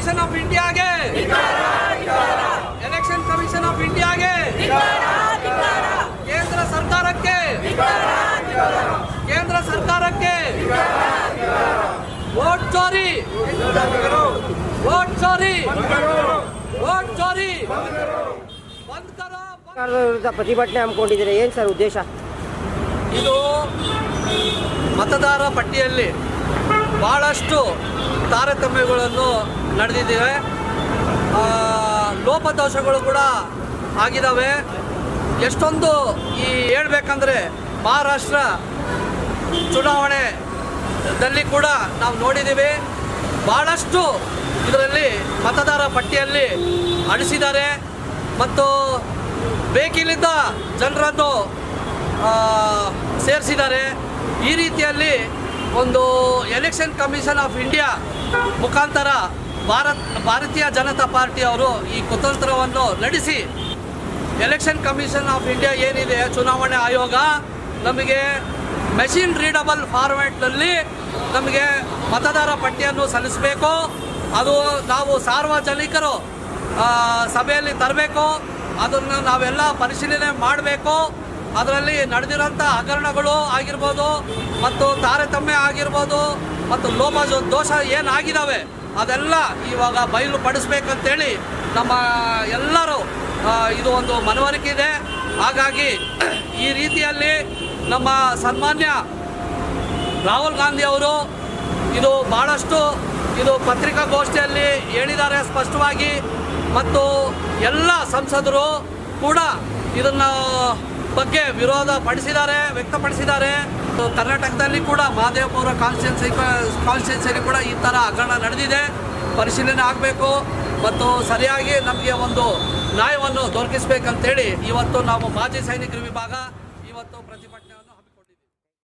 Commission of ಇಂಡಿಯಾಗೆ election commission of ಇಂಡಿಯಾಗೆ ಕೇಂದ್ರ ಸರ್ಕಾರಕ್ಕೆ. ಕೇಂದ್ರ ಸರ್ಕಾರಕ್ಕೆ. ವೋಟ್ ಚೋರಿ. ವೋಟ್ ಚೋರಿ. ವೋಟ್ ಚೋರಿ. ಸರ್ಕಾರದ ವಿರುದ್ಧ ಪ್ರತಿಭಟನೆ ಹಮ್ಮಿಕೊಂಡಿದ್ದೀರಾ? ಏನು ಸರ್ ಉದ್ದೇಶ? ಇದು ಮತದಾರ ಪಟ್ಟಿಯಲ್ಲಿ ಭಾಳಷ್ಟು ತಾರತಮ್ಯಗಳನ್ನು ನಡೆದಿದ್ದಾವೆ. ಲೋಪದೋಷಗಳು ಕೂಡ ಆಗಿದ್ದಾವೆ. ಎಷ್ಟೊಂದು ಈ ಹೇಳ್ಬೇಕಂದ್ರೆ ಮಹಾರಾಷ್ಟ್ರ ಚುನಾವಣೆದಲ್ಲಿ ಕೂಡ ನಾವು ನೋಡಿದ್ದೀವಿ. ಭಾಳಷ್ಟು ಇದರಲ್ಲಿ ಮತದಾರ ಪಟ್ಟಿಯಲ್ಲಿ ಅಳಿಸಿದ್ದಾರೆ. ಮತ್ತು ಬೇಕಿಲ್ಲಿದ್ದ ಜನರನ್ನು ಸೇರಿಸಿದ್ದಾರೆ. ಈ ರೀತಿಯಲ್ಲಿ ಒಂದು ಎಲೆಕ್ಷನ್ ಕಮಿಷನ್ ಆಫ್ ಇಂಡಿಯಾ ಮುಖಾಂತರ ಭಾರತ್, ಭಾರತೀಯ ಜನತಾ ಪಾರ್ಟಿಯವರು ಈ ಕುತಂತ್ರವನ್ನು ನಡೆಸಿ, ಎಲೆಕ್ಷನ್ ಕಮಿಷನ್ ಆಫ್ ಇಂಡಿಯಾ ಏನಿದೆ, ಚುನಾವಣೆ ಆಯೋಗ ನಮಗೆ ಮೆಷಿನ್ ರೀಡಬಲ್ ಫಾರ್ಮ್ಯಾಟ್ನಲ್ಲಿ ನಮಗೆ ಮತದಾರ ಪಟ್ಟಿಯನ್ನು ಸಲ್ಲಿಸಬೇಕು. ಅದು ನಾವು ಸಾರ್ವಜನಿಕರು ಸಭೆಯಲ್ಲಿ ತರಬೇಕು. ಅದನ್ನು ನಾವೆಲ್ಲ ಪರಿಶೀಲನೆ ಮಾಡಬೇಕು. ಅದರಲ್ಲಿ ನಡೆದಿರೋಂಥ ಹಗರಣಗಳು ಆಗಿರ್ಬೋದು ಮತ್ತು ತಾರತಮ್ಯ ಆಗಿರ್ಬೋದು ಮತ್ತು ಲೋಪ ದೋಷ ಏನಾಗಿದ್ದಾವೆ ಅದೆಲ್ಲ ಇವಾಗ ಬಯಲು ಪಡಿಸ್ಬೇಕಂತೇಳಿ ನಮ್ಮ ಎಲ್ಲರೂ ಇದು ಒಂದು ಮನವರಿಕೆ ಇದೆ. ಹಾಗಾಗಿ ಈ ರೀತಿಯಲ್ಲಿ ನಮ್ಮ ಸನ್ಮಾನ್ಯ ರಾಹುಲ್ ಗಾಂಧಿ ಅವರು ಇದು ಭಾಳಷ್ಟು ಇದು ಪತ್ರಿಕಾಗೋಷ್ಠಿಯಲ್ಲಿ ಹೇಳಿದ್ದಾರೆ ಸ್ಪಷ್ಟವಾಗಿ. ಮತ್ತು ಎಲ್ಲ ಸಂಸದರು ಕೂಡ ಇದನ್ನ ಬಗ್ಗೆ ವಿರೋಧ ಪಡಿಸಿದ್ದಾರೆ, ವ್ಯಕ್ತಪಡಿಸಿದ್ದಾರೆ. ಕರ್ನಾಟಕದಲ್ಲಿ ಕೂಡ ಮಹದೇವಪುರ ಕಾನ್ಸ್ಟಿಟ್ಯೂನ್ಸಿ ಕಾನ್ಸ್ಟಿಟ್ಯೂನ್ಸಿಯಲ್ಲಿ ಕೂಡ ಈ ಥರ ಹಗರಣ ನಡೆದಿದೆ. ಪರಿಶೀಲನೆ ಆಗಬೇಕು. ಮತ್ತು ಸರಿಯಾಗಿ ನಮಗೆ ಒಂದು ನ್ಯಾಯವನ್ನು ದೊರಕಿಸಬೇಕಂತೇಳಿ ಇವತ್ತು ನಾವು ಮಾಜಿ ಸೈನಿಕರ ವಿಭಾಗ, ಇವತ್ತು ಪ್ರತಿಭಟನೆ